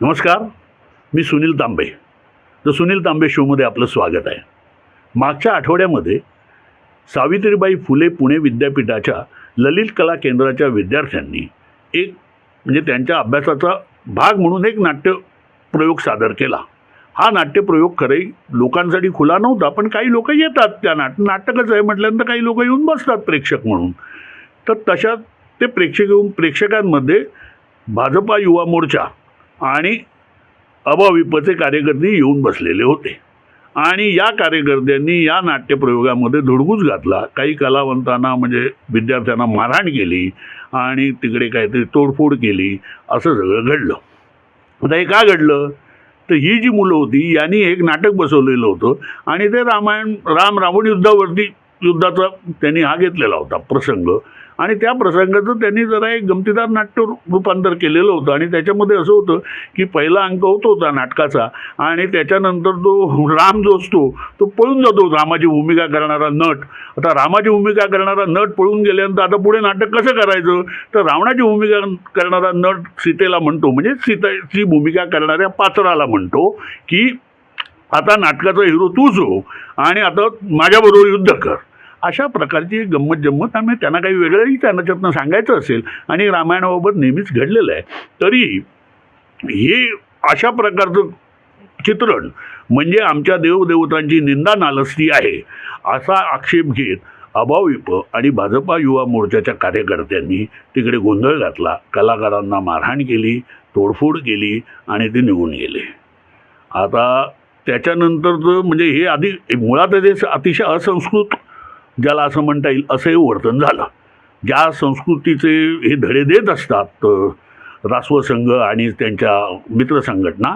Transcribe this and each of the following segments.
नमस्कार मी सुनील तांबे. तर सुनील तांबे शोमध्ये आपलं स्वागत आहे. मागच्या आठवड्यामध्ये सावित्रीबाई फुले पुणे विद्यापीठाच्या ललित कला केंद्राच्या विद्यार्थ्यांनी एक म्हणजे त्यांच्या अभ्यासाचा भाग म्हणून एक नाट्य प्रयोग सादर केला. हा नाट्यप्रयोग खरंही लोकांसाठी खुला नव्हता पण काही लोक येतात त्या नाट नाटकच आहे म्हटल्यानंतर काही लोक येऊन बसतात प्रेक्षक म्हणून. तर तशात ते प्रेक्षक येऊन प्रेक्षकांमध्ये भाजपा युवा मोर्चा आणि अभाविपचे कार्यकर्ते येऊन बसलेले होते. आणि या कार्यकर्त्यांनी या नाट्यप्रयोगामध्ये धुडगूस घातला. काही कलावंतांना म्हणजे विद्यार्थ्यांना मारहाण केली आणि तिकडे काहीतरी तोडफोड केली. असं सगळं घडलं. आता हे का घडलं? तर ही जी मुलं होती यांनी एक नाटक बसवलेलं होतं आणि ते रामायण राम रावण युद्धावरती युद्धाचा त्यांनी हा घेतलेला होता प्रसंग. आणि त्या प्रसंगाचं त्यांनी जरा एक गमतीदार नाट्य रूपांतर केलेलं होतं. आणि त्याच्यामध्ये असं होतं की पहिला अंक होतो होता नाटकाचा आणि त्याच्यानंतर तो राम जो असतो तो पळून जातो. रामाची भूमिका करणारा नट. आता रामाची भूमिका करणारा नट पळून गेल्यानंतर आता पुढे नाटक कसं करायचं? तर रावणाची भूमिका करणारा नट सीतेला म्हणतो. म्हणजे सीतेची भूमिका करणाऱ्या पात्राला म्हणतो की आता नाटकाचा हिरो तूच हो आणि आता माझ्याबरोबर युद्ध कर. अशा प्रकारची एक गंमत जम्मत आम्ही त्यांना काही वेगळंही त्यांना त्यातनं सांगायचं असेल आणि रामायणाबाबत नेहमीच घडलेलं आहे. तरी हे अशा प्रकारचं चित्रण म्हणजे आमच्या देवदेवतांची निंदा नालस्ती आहे असा आक्षेप घेत अभाविप आणि भाजपा युवा मोर्चाच्या कार्यकर्त्यांनी तिकडे गोंधळ घातला. कलाकारांना मारहाण केली तोडफोड केली आणि ते निघून गेले. आता त्याच्यानंतरचं म्हणजे हे आधी मुळातच हे अतिशय असंस्कृत ज्याला असं म्हणता येईल असंही वर्तन झालं. ज्या संस्कृतीचे हे धडे देत असतात रास्वसंघ रासव संघ आणि त्यांच्या मित्र संघटना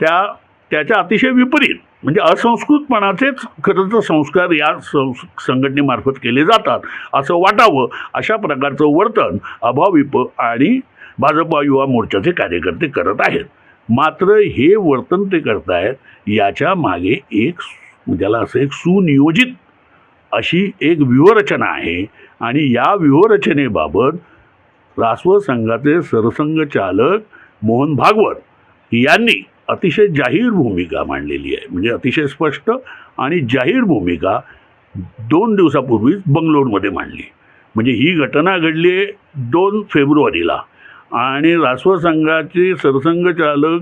त्या त्याच्या अतिशय विपरीत म्हणजे असंस्कृतपणाचेच खरं तर संस्कार या संस् संघटनेमार्फत केले जातात असं वाटावं अशा प्रकारचं वर्तन अभाविप आणि भाजपा युवा मोर्चाचे कार्यकर्ते करत आहेत. मात्र हे वर्तन ते करतायत याच्या मागे एक ज्याला असं एक सुनियोजित अशी एक व्यूहरचना आहे. आणि या व्यूहरचनेबाबत रासव संघाचे सरसंघचालक मोहन भागवत यांनी अतिशय जाहीर भूमिका मांडलेली आहे. म्हणजे अतिशय स्पष्ट आणि जाहीर भूमिका दोन दिवसापूर्वीच बंगलोरमध्ये मांडली. म्हणजे ही घटना घडली आहे दोन फेब्रुवारीला. आणि रासव संघाचे सरसंघचालक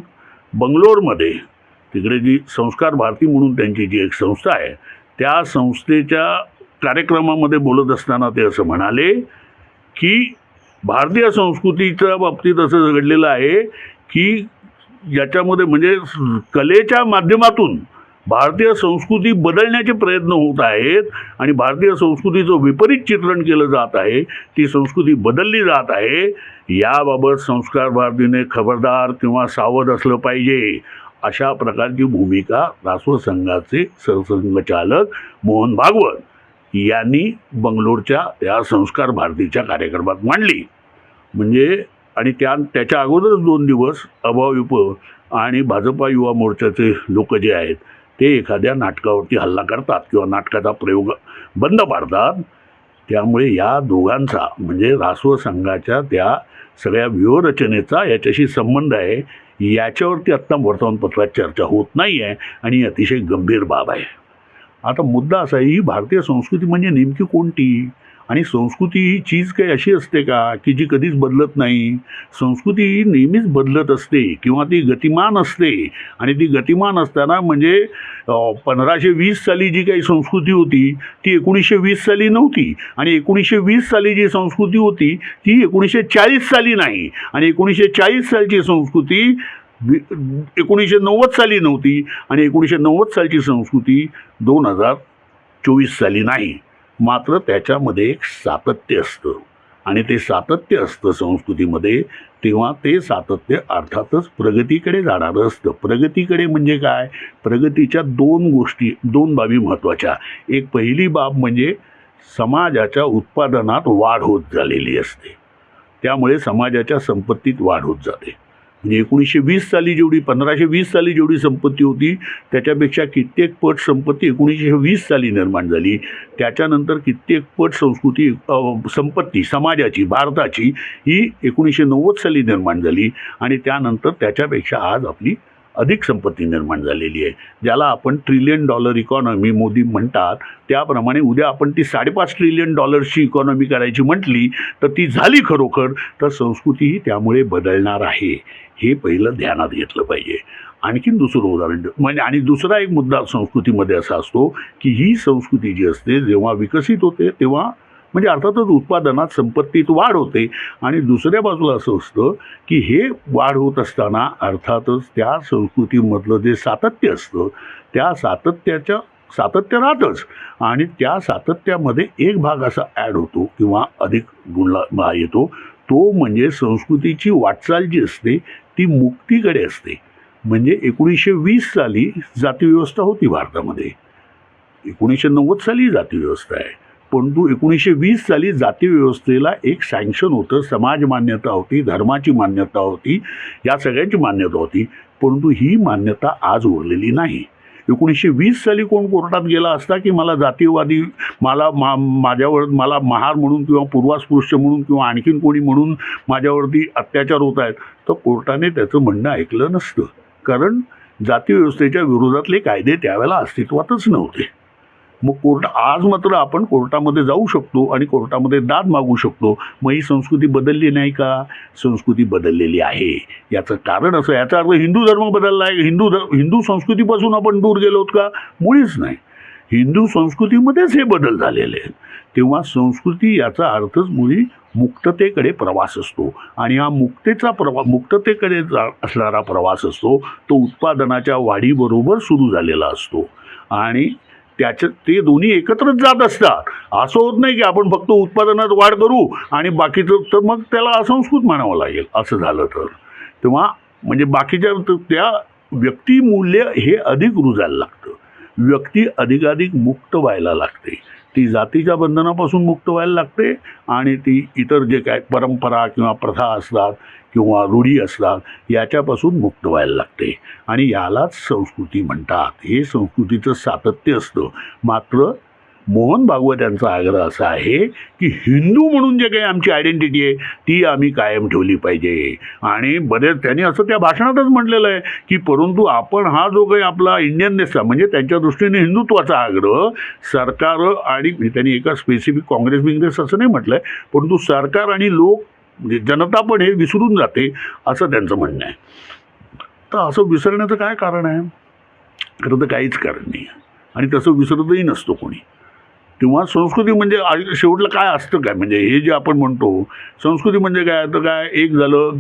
बंगलोरमध्ये तिकडे जी संस्कार भारती म्हणून त्यांची जी एक संस्था आहे त्या संस्थेच्या कार्यक्रमामध्ये बोलत असताना ते असं म्हणाले की भारतीय संस्कृतीच्या बाबतीत असं घडलेलं आहे की याच्यामध्ये म्हणजे कलेच्या माध्यमातून भारतीय संस्कृती बदलण्याचे प्रयत्न होत आहेत आणि भारतीय संस्कृतीचं विपरीत चित्रण केलं जात आहे ती संस्कृती बदलली जात आहे याबाबत संस्कार भारतीने खबरदार किंवा सावध असलं पाहिजे. अशा प्रकारची भूमिका रासव संघाचे सरसंघचालक मोहन भागवत यांनी बंगलोरच्या या संस्कार भारतीच्या कार्यक्रमात मांडली. म्हणजे आणि त्या त्याच्या अगोदरच दोन दिवस अभाविप आणि भाजपा युवा मोर्चाचे लोक जे आहेत ते एखाद्या नाटकावरती हल्ला करतात किंवा नाटकाचा प्रयोग बंद पाडतात. त्यामुळे या दोघांचा म्हणजे रासव संघाच्या त्या सगळ्या व्यूहरचनेचा याच्याशी संबंध आहे. याच्यावरती आत्ता वर्तमानपत्रात चर्चा होत नाही आहे आणि ही अतिशय गंभीर बाब आहे. आता मुद्दा असा आहे ही भारतीय संस्कृती म्हणजे नेमकी कोणती? आणि संस्कृती ही चीज काही अशी असते का की जी कधीच बदलत नाही? संस्कृती ही नेहमीच बदलत असते किंवा ती गतिमान असते आणि ती गतिमान असताना म्हणजे पंधराशे वीस साली जी काही संस्कृती होती ती एकोणीसशे वीस साली नव्हती आणि एकोणीसशे वीस साली जी संस्कृती होती ती एकोणीसशे चाळीस साली नाही आणि एकोणीसशे चाळीस सालची संस्कृती एकोणीसशे नव्वद साली नव्हती आणि एकोणीसशे नव्वद सालची संस्कृती दोन हजार चोवीस साली नाही. मात्र त्याच्यामध्ये एक सातत्य असतं. आणि ते सातत्य असतं संस्कृतीमध्ये तेव्हा ते सातत्य अर्थातच प्रगतीकडे जाणारं असतं. प्रगतीकडे म्हणजे काय? प्रगतीच्या दोन गोष्टी दोन बाबी महत्त्वाच्या. एक पहिली बाब म्हणजे समाजाच्या उत्पादनात वाढ होत झालेली असते. त्यामुळे समाजाच्या संपत्तीत वाढ होत जाते. म्हणजे एकोणीसशे वीस साली जेवढी पंधराशे वीस साली जेवढी संपत्ती होती त्याच्यापेक्षा कित्येक पट संपत्ती एकोणीसशे वीस साली निर्माण झाली. त्याच्यानंतर कित्येक पट संस्कृती संपत्ती समाजाची भारताची ही एकोणीसशे नव्वद साली निर्माण झाली आणि त्यानंतर त्याच्यापेक्षा आज आपली अधिक संपत्ती निर्माण झालेली आहे ज्याला आपण ट्रिलियन डॉलर इकॉनॉमी मोदी म्हणतात. त्याप्रमाणे उद्या आपण ती साडेपाच ट्रिलियन डॉलर्सची इकॉनॉमी करायची म्हटली तर ती झाली खरोखर. तर संस्कृतीही त्यामुळे बदलणार आहे. हे पहिलं ध्यानात घेतलं पाहिजे. आणखीन दुसरं उदाहरण देऊ. म्हणजे आणि दुसरा एक मुद्दा संस्कृतीमध्ये असा असतो की ही संस्कृती जी असते जेव्हा विकसित होते तेव्हा म्हणजे अर्थातच उत्पादनात संपत्तीत वाढ होते. आणि दुसऱ्या बाजूला असं असतं की हे वाढ होत असताना अर्थातच त्या संस्कृतीमधलं जे सातत्य असतं त्या सातत्याच्या सातत्य राहतंच. आणि त्या सातत्यामध्ये एक भाग असा ॲड होतो किंवा अधिक गुणला येतो. तो म्हणजे संस्कृतीची वाटचाल जी असते ती मुक्तीकडे असते. म्हणजे एकोणीसशे वीस साली जातीव्यवस्था होती भारतामध्ये. एकोणीसशे नव्वद साली जातीव्यवस्था आहे. परंतु एकोणीसशे वीस साली जातीव्यवस्थेला एक सँक्शन होतं. समाज मान्यता होती धर्माची मान्यता होती या सगळ्यांची मान्यता होती. परंतु ही मान्यता आज उरलेली नाही. एकोणीसशे वीस साली कोण कोर्टात गेला असता की मला जातीयवादी मला मा माझ्यावर मला महार म्हणून किंवा पूर्वास्पृश्य म्हणून किंवा आणखीन कोणी म्हणून माझ्यावरती अत्याचार होत आहेत तर कोर्टाने त्याचं म्हणणं ऐकलं नसतं. कारण जातीव्यवस्थेच्या विरोधातले कायदे त्यावेळेला अस्तित्वातच नव्हते. मग कोर्ट आज मात्र आपण कोर्टामध्ये जाऊ शकतो आणि कोर्टामध्ये दाद मागू शकतो. मग ही संस्कृती बदलली नाही का? संस्कृती बदललेली आहे. याचं कारण असं याचा अर्थ हिंदू धर्म बदलला आहे. हिंदू ध हिंदू संस्कृतीपासून आपण दूर गेलो का? मुळीच नाही. हिंदू संस्कृतीमध्येच हे बदल झालेले आहेत. तेव्हा संस्कृती याचा अर्थच मुळी मुक्ततेकडे प्रवास असतो. आणि हा मुक्तेचा प्रवा मुक्ततेकडे जा असणारा प्रवास असतो. तो उत्पादनाच्या वाढीबरोबर सुरू झालेला असतो. आणि त्याच्या ते दोन्ही एकत्रच जात असतात. असं होत नाही की आपण फक्त उत्पादनात वाढ करू आणि बाकीचं तर मग त्याला असंस्कृत म्हणावं लागेल. असं झालं तर. तेव्हा म्हणजे बाकीच्या त्या व्यक्तिमूल्य हे अधिक रुजायला लागतं. व्यक्ती अधिकाधिक मुक्त व्हायला लागते. ती जातीच्या बंधनापासून मुक्त व्हायला लागते आणि ती इतर जे काय परंपरा किंवा प्रथा असतात किंवा रूढी असतात याच्यापासून मुक्त व्हायला लागते. आणि यालाच संस्कृती म्हणतात. हे संस्कृतीचं सातत्य असतं. मात्र मोहन भागवत यांचा आग्रह असा आहे की हिंदू म्हणून जे काही आमची आयडेंटिटी आहे ती आम्ही कायम ठेवली पाहिजे. आणि बरेच त्यांनी असं त्या भाषणातच म्हटलेलं आहे की परंतु आपण हा जो काही आपला इंडियन नेसा म्हणजे त्यांच्या दृष्टीने हिंदुत्वाचा आग्रह सरकार आणि त्यांनी एका स्पेसिफिक काँग्रेस बिंग्रेस असं नाही म्हटलं आहे परंतु सरकार आणि लोक म्हणजे जनता पण हे विसरून जाते असं त्यांचं म्हणणं आहे. तर असं विसरण्याचं काय कारण आहे? खरं तर काहीच कारण नाही आहे. आणि तसं विसरतही नसतो कोणी. तेव्हा संस्कृती म्हणजे आ- शेवटलं काय असतं काय? म्हणजे हे जे आपण म्हणतो संस्कृती म्हणजे काय? तर काय एक झालं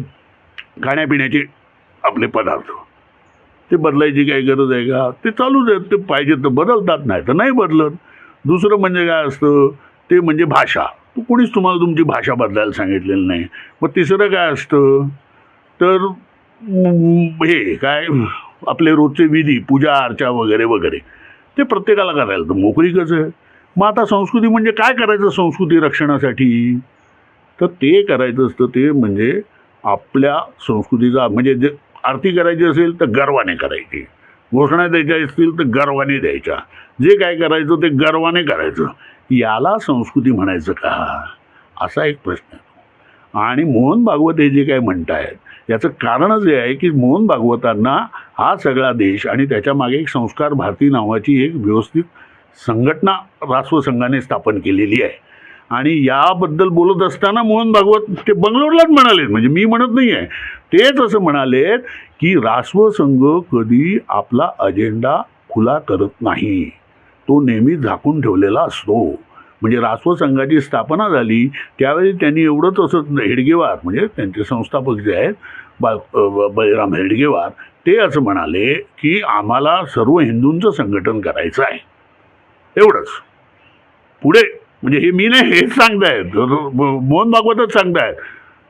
खाण्यापिण्याचे आपले पदार्थ. ते बदलायची काही गरज आहे का? ते चालूच आहेत ते पाहिजे तर बदलतात नाही तर नाही बदलत. दुसरं म्हणजे काय असतं ते म्हणजे भाषा. तू कोणीच तुम्हाला तुमची भाषा बदलायला सांगितलेली नाही. मग तिसरं काय असतं? तर हे काय? आपले रोजचे विधी पूजा अर्चा वगैरे वगैरे. ते प्रत्येकाला करायला तर मोकळीकच आहे. मग आता संस्कृती म्हणजे काय करायचं संस्कृती रक्षणासाठी? तर ते करायचं असतं ते म्हणजे आपल्या संस्कृतीचा म्हणजे जे आरती करायची असेल तर गर्वाने करायची. घोषणा द्यायच्या असतील तर गर्वाने द्यायच्या. जे काय करायचं ते गर्वाने करायचं. याला संस्कृती म्हणायचं का? असा एक प्रश्न आहे. आणि मोहन भागवत हे जे काय म्हणतायत याचं कारणच हे आहे की मोहन भागवतांना हा सगळा देश आणि त्याच्यामागे एक संस्कार भारती नावाची एक व्यवस्थित संघटना राष्ट्रसंघाने स्थापन केलेली आहे. आणि याबद्दल बोलत असताना मोहन भागवत ते बंगलोरलाच म्हणालेत. म्हणजे मी म्हणत नाही आहे. तेच असं म्हणालेत की राष्ट्रसंघ कधी आपला अजेंडा खुला करत नाही. तो नेहमी झाकून ठेवलेला असतो. म्हणजे राष्ट्रसंघाची स्थापना झाली त्यावेळी त्यांनी एवढंच असं हेडगेवार म्हणजे त्यांचे संस्थापक जे आहेत बा बळीराम हेडगेवार ते असं म्हणाले की आम्हाला सर्व हिंदूंचं संघटन करायचं आहे. एवढंच. पुढे म्हणजे हे मी नाही हेच सांगताय. मोहन भागवतच सांगताय.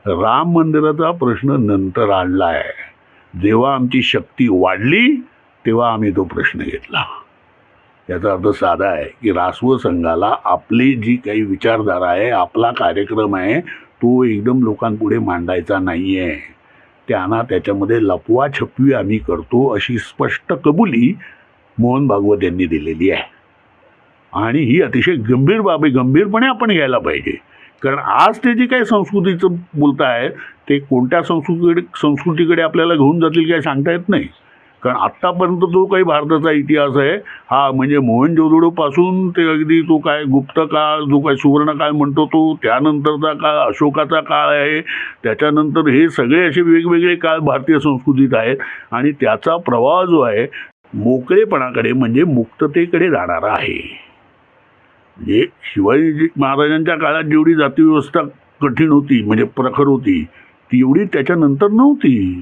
राम मंदिराचा प्रश्न नंतर आणला आहे जेव्हा आमची शक्ती वाढली तेव्हा आम्ही तो प्रश्न घेतला. याचा अर्थ साधा आहे की रासव संघाला आपली जी काही विचारधारा आहे आपला कार्यक्रम आहे तो एकदम लोकांपुढे मांडायचा नाही आहे त्यांना त्याच्यामध्ये लपवाछपवी आम्ही करतो अशी स्पष्ट कबुली मोहन भागवत यांनी दिलेली आहे. आणि ही अतिशय गंभीर बाब आहे गंभीरपणे आपण घ्यायला पाहिजे. कारण आज ते जे काही संस्कृतीचं बोलताय ते कोणत्या संस्कृतीकडे संस्कृतीकडे आपल्याला घेऊन जातील काय सांगता येत नाही. कारण आत्तापर्यंत जो काही भारताचा इतिहास आहे हा म्हणजे मोहनजोदडोपासून ते अगदी तो काय गुप्त काळ जो काय सुवर्णकाळ म्हणतो तो त्यानंतरचा काळ अशोकाचा काळ आहे. त्याच्यानंतर हे सगळे असे वेगवेगळे काळ भारतीय संस्कृतीत आहेत. आणि त्याचा प्रवाह जो आहे मोकळेपणाकडे म्हणजे मुक्ततेकडे जाणारा आहे. म्हणजे शिवाजी महाराजांच्या काळात जेवढी जातीव्यवस्था कठीण होती म्हणजे प्रखर होती ती एवढी त्याच्यानंतर नव्हती.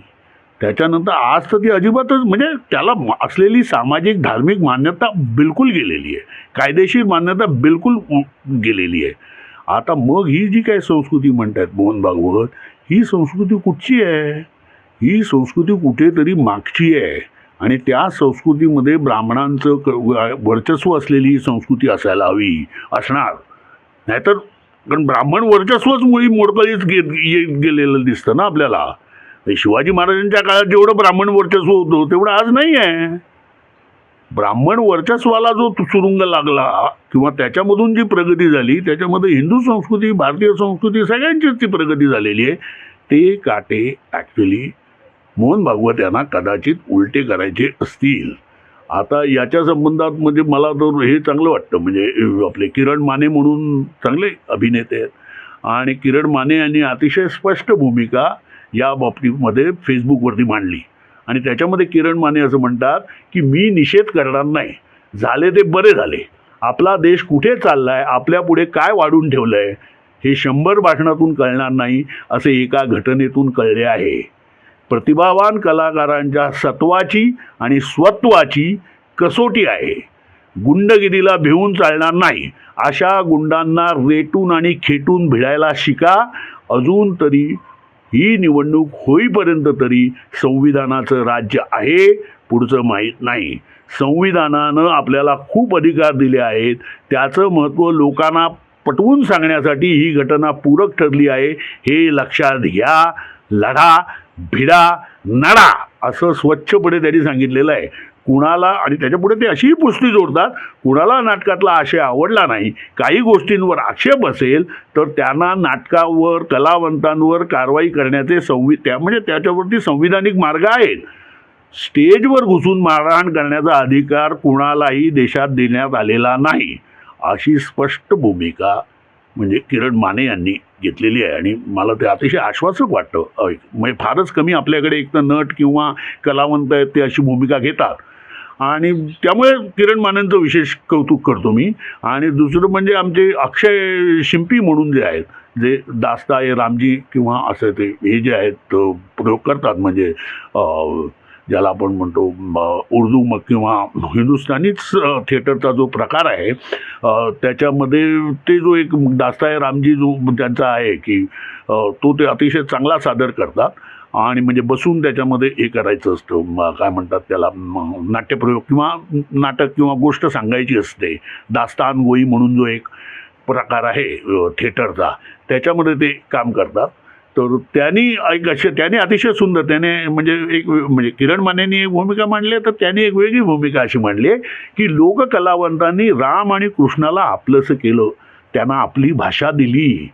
त्याच्यानंतर आज तर ती अजिबातच म्हणजे त्याला असलेली सामाजिक धार्मिक मान्यता बिलकुल गेलेली आहे. कायदेशीर मान्यता बिलकुल गेलेली आहे. आता मग ही जी काही संस्कृती म्हणतात मोहन भागवत ही संस्कृती कुठची आहे? ही संस्कृती कुठेतरी मागची आहे. आणि त्या संस्कृतीमध्ये ब्राह्मणांचं क वर्चस्व असलेली ही संस्कृती असायला हवी असणार. नाहीतर कारण ब्राह्मण वर्चस्वच मुळी मोडकळीच घेत येत गेलेलं दिसतं ना आपल्याला. शिवाजी महाराजांच्या काळात जेवढं ब्राह्मण वर्चस्व होतं तेवढं आज नाही आहे. ब्राह्मण वर्चस्वाला जो तु- सुरुंग लागला किंवा त्याच्यामधून जी प्रगती झाली त्याच्यामध्ये हिंदू संस्कृती भारतीय संस्कृती सगळ्यांचीच ती प्रगती झालेली आहे ते काटे ॲक्च्युली मोहन भागवत यांना कदाचित उलटे करायचे असतील. आता याच्या संबंधात म्हणजे मला तर हे चांगलं वाटतं. म्हणजे आपले किरण माने म्हणून चांगले अभिनेते आहेत. आणि किरण माने यांनी अतिशय स्पष्ट भूमिका या बाबतीमध्ये फेसबुकवरती मांडली. आणि त्याच्यामध्ये किरण माने असं म्हणतात की मी निषेध करणार नाही. झाले ते बरे झाले. आपला देश कुठे चालला आहे आपल्यापुढे काय वाढून ठेवलं आहे हे शंभर भाषणातून कळणार नाही असे एका घटनेतून कळले आहे. प्रतिभावान कलाकारांच्या सत्वाची आणि स्वत्वाची कसोटी आहे. गुंडगिरीला भिवून चालणार नाही. अशा गुंडांना रेटून आणि खेटून भिडायला शिका. अजून तरी ही निवडणूक होईपर्यंत तरी संविधानाचं राज्य आहे पुढचं माहीत नाही. संविधानानं आपल्याला खूप अधिकार दिले आहेत. त्याचं महत्त्व लोकांना पटवून सांगण्यासाठी ही घटना पूरक ठरली आहे हे लक्षात घ्या. लढा भिडा नडा असं स्वच्छपणे त्यांनी सांगितलेलं आहे. कुणाला आणि त्याच्यापुढे ते अशीही पुष्टी जोडतात कुणाला नाटकातला आशय आवडला नाही काही गोष्टींवर आक्षेप असेल तर त्यांना नाटकावर कलावंतांवर कारवाई करण्याचे संवि त्या म्हणजे त्याच्यावरती संविधानिक मार्ग आहेत. स्टेजवर घुसून मारहाण करण्याचा अधिकार कुणालाही देशात देण्यात आलेला नाही. अशी स्पष्ट भूमिका म्हणजे किरण माने यांनी घेतलेली आहे. आणि मला ते अतिशय आश्वासक वाटतं म्हणजे फारच कमी आपल्याकडे एक तर नट किंवा कलावंत आहेत ते अशी भूमिका घेतात. आणि त्यामुळे किरण मानेंचं विशेष कौतुक करतो मी. आणि दुसरं म्हणजे आमचे अक्षय शिंपी म्हणून जे आहेत जे दास्ता आहे रामजी किंवा असं ते हे जे आहेत प्रयोग करतात. म्हणजे ज्याला आपण म्हणतो उर्दू मग किंवा हिंदुस्थानीच थिएटरचा जो प्रकार आहे त्याच्यामध्ये ते जो एक दास्ताय रामजी जो त्यांचा आहे की तो ते अतिशय चांगला सादर करतात आणि म्हणजे बसून त्याच्यामध्ये हे करायचं असतं. काय म्हणतात त्याला नाट्यप्रयोग किंवा नाटक किंवा गोष्ट सांगायची असते. दास्तान गोई म्हणून जो एक प्रकार आहे थिएटरचा त्याच्यामध्ये ते काम करतात. तर त्यांनी एक असे त्यांनी अतिशय सुंदर त्याने म्हणजे एक म्हणजे किरण मानेनी एक भूमिका मांडली आहे, तर त्यांनी एक वेगळी भूमिका अशी मांडली आहे की लोककलावंतांनी राम आणि कृष्णाला आपलंसं केलं त्यांना आपली भाषा दिली.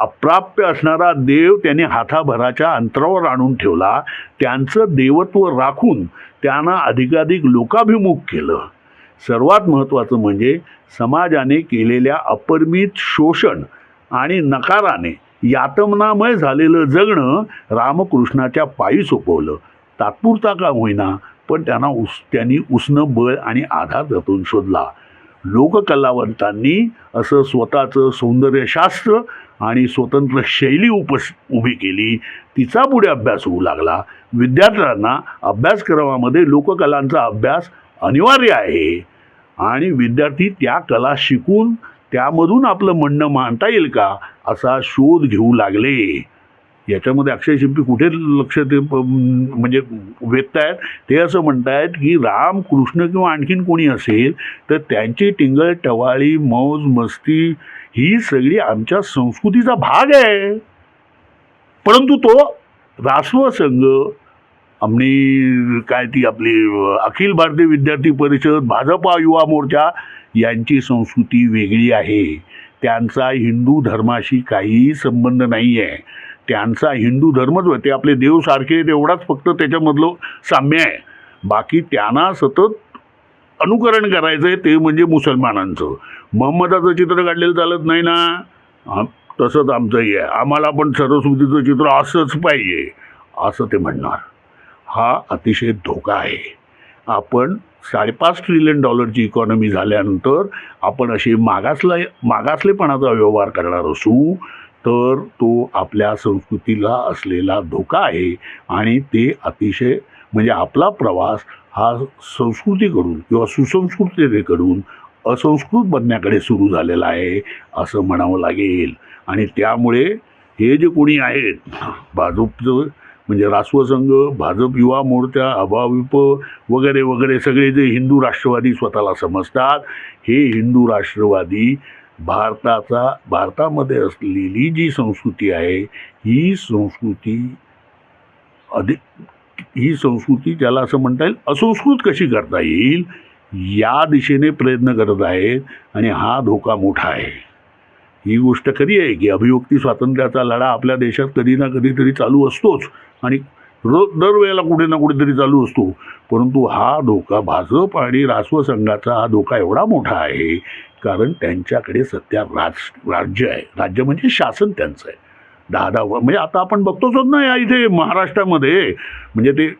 अप्राप्य असणारा देव त्याने हाताभराच्या अंतरावर आणून ठेवला त्यांचं देवत्व राखून त्यांना अधिकाधिक लोकाभिमुख केलं. सर्वात महत्त्वाचं म्हणजे समाजाने केलेल्या अपरिमित शोषण आणि नकाराने यातमनामय झालेलं जगणं रामकृष्णाच्या पायी सोपवलं. तात्पुरता का होईना पण त्यांना उस त्यांनी उष्ण बळ आणि आधार त्यातून शोधला. लोककलावंतांनी असं स्वतःचं सौंदर्यशास्त्र आणि स्वतंत्र शैली उपस उभी केली. तिचा पुढे अभ्यास होऊ लागला. विद्यार्थ्यांना अभ्यासक्रमामध्ये लोककलांचा अभ्यास अनिवार्य आहे. आणि विद्यार्थी त्या कला शिकून त्यामधून आपलं म्हणणं मांडता येईल का? असा शोध घेऊ लागले. याच्यामध्ये अक्षय शिंपी कुठे लक्ष ते म्हणजे म्हणजे वेधतायत ते असं म्हणतायत की राम कृष्ण किंवा आणखीन कोणी असेल तर त्यांची टिंगळ टवाळी मौज मस्ती ही सगळी आमच्या संस्कृतीचा भाग आहे. परंतु तो रासव संघ आणि काय ती आपली अखिल भारतीय विद्यार्थी परिषद भाजपा युवा मोर्चा यांची संस्कृती वेगळी आहे. त्यांचा हिंदू धर्माशी काहीही संबंध नाही आहे त्यांचा हिंदू धर्मच ते आपले देव सारखे तेवढाच फक्त त्याच्यामधलं साम्य आहे. बाकी त्यांना सतत अनुकरण करायचं आहे ते म्हणजे मुसलमानांचं. मोहम्मदाचं चित्र काढलेलं चालत नाही ना? तसंच आमचंही आहे. आम्हाला पण सरस्वतीचं चित्र असंच पाहिजे असं ते म्हणणार. हा अतिशय धोका आहे. आपण साडेपाच ट्रिलियन डॉलरची इकॉनॉमी झाल्यानंतर आपण अशी मागासला मागासलेपणाचा व्यवहार करणार असू तर तो आपल्या संस्कृतीला असलेला धोका आहे आणि ते अतिशय म्हणजे आपला प्रवास हा संस्कृतीकडून किंवा सुसंस्कृततेकडून असंस्कृत बनण्याकडे सुरू झालेला आहे असं म्हणावं लागेल. आणि त्यामुळे हे जे कोणी आहेत भाजपचं म्हणजे रासव संघ भाजप युवा मोर्चा अभाविप वगैरे वगैरे सगळे जे हिंदू राष्ट्रवादी स्वतःला समजतात हे हिंदू राष्ट्रवादी भारताचा भारतामध्ये असलेली जी संस्कृती आहे ही संस्कृती अधिक ही संस्कृती ज्याला असं म्हणता येईल असंस्कृत कशी करता येईल या दिशेने प्रयत्न करत आहेत आणि हा धोका मोठा आहे. ही गोष्ट खरी आहे की अभिव्यक्ती स्वातंत्र्याचा लढा आपल्या देशात कधी ना कधीतरी चालू असतोच आणि रोज दरवेळेला कुठे ना कुठेतरी चालू असतो. परंतु हा धोका भाजप आणि रासव संघाचा हा धोका एवढा मोठा आहे कारण त्यांच्याकडे सध्या राज राज्य आहे. राज्य म्हणजे शासन त्यांचं आहे. दहा दहा व- म्हणजे आता आपण बघतोच ना या इथे महाराष्ट्रामध्ये म्हणजे ते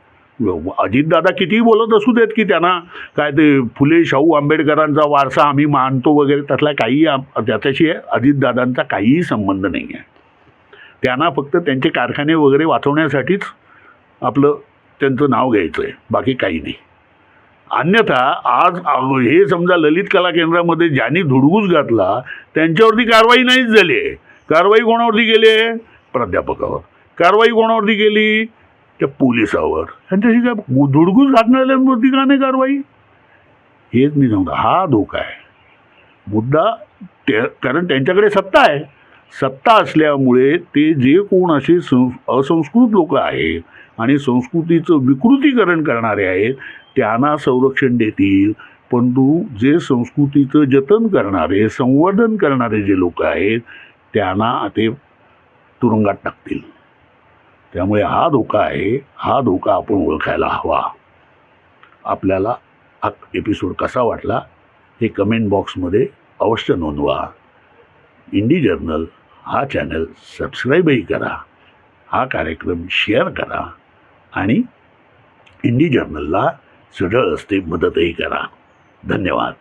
अजितदादा कितीही बोलत असू देत की त्यांना काय ते फुले शाहू आंबेडकरांचा वारसा आम्ही मानतो वगैरे त्यातला काही आम- त्याच्याशी अजितदादांचा काहीही संबंध नाही आहे त्यांना फक्त त्यांचे कारखाने वगैरे वाचवण्यासाठीच आपलं त्यांचं नाव घ्यायचं आहे बाकी काही नाही. अन्यथा आज हे समजा ललित कला केंद्रामध्ये ज्यांनी धुडगूस घातला त्यांच्यावरती कारवाई नाहीच झाली आहे. कारवाई कोणावरती गेली आहे? प्राध्यापकावर. कारवाई कोणावरती गेली त्या पोलिसावर. त्यांच्याशी काय धुडगूस घातणाऱ्यांवरती का नाही कारवाई? हेच मी सांगतो. हा धोका आहे. मुद्दा त्या कारण त्यांच्याकडे सत्ता आहे. सत्ता असल्यामुळे ते जे कोण असे सं असंस्कृत लोक आहेत आणि संस्कृतीचं विकृतीकरण करणारे आहेत त्यांना संरक्षण देतील. परंतु जे संस्कृतीचं जतन करणारे संवर्धन करणारे जे लोक आहेत त्यांना ते तुरुंगात टाकतील. त्यामुळे हा धोका आहे हा धोका आपण ओळखायला हवा. आपल्याला हा एपिसोड कसा वाटला हे कमेंट बॉक्समध्ये अवश्य नोंदवा. इंडी जर्नल हा चॅनल सबस्क्राईबही करा. हा कार्यक्रम शेअर करा आणि इंडी जर्नलला सढळ असते मदतही करा. धन्यवाद.